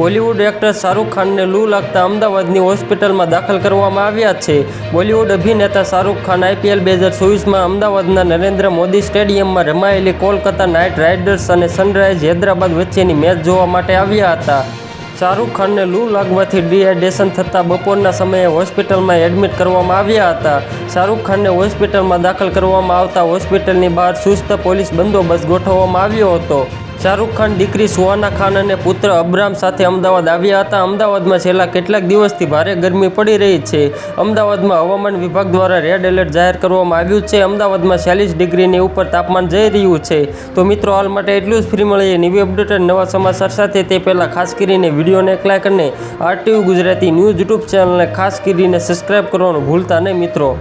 Bollywood actor Shahrukh ખાનને લૂ લાગતા અમદાવાદની હોસ્પિટલમાં દાખલ કરવામાં આવ્યા છે. બોલિવૂડ અભિનેતા શાહરૂખ ખાન આઈપીએલ બે હજાર ચોવીસમાં અમદાવાદના નરેન્દ્ર મોદી સ્ટેડિયમમાં રમાયેલી કોલકાતા નાઇટ રાઇડર્સ અને સનરાઇઝ હૈદરાબાદ વચ્ચેની મેચ જોવા માટે આવ્યા હતા. શાહરૂખ ખાનને લૂ લાગવાથી ડિહાઇડ્રેશન થતાં બપોરના સમયે હોસ્પિટલમાં એડમિટ કરવામાં આવ્યા હતા. શાહરૂખ ખાનને હોસ્પિટલમાં દાખલ કરવામાં આવતા હોસ્પિટલની બહાર સુસ્ત પોલીસ બંદોબસ્ત ગોઠવવામાં આવ્યો હતો. શાહરૂખ ખાન દીકરી સુહાના ખાન અને પુત્ર અબ્રામ સાથે અમદાવાદ આવ્યા હતા. અમદાવાદમાં છેલ્લા કેટલાક દિવસથી ભારે ગરમી પડી રહી છે. અમદાવાદમાં હવામાન વિભાગ દ્વારા રેડ એલર્ટ જાહેર કરવામાં આવ્યું છે. અમદાવાદમાં ચાલીસ ડિગ્રીની ઉપર તાપમાન જઈ રહ્યું છે. તો મિત્રો, હાલ માટે એટલું જ. ફ્રી મળીએ નવી અપડેટ અને નવા સમાચાર સાથે. તે પહેલાં ખાસ કરીને વિડીયોને એક લાઈક અને આરટીયુ ગુજરાતી ન્યૂઝ યુટ્યુબ ચેનલને ખાસ કરીને સબસ્ક્રાઈબ કરવાનું ભૂલતા નહીં મિત્રો.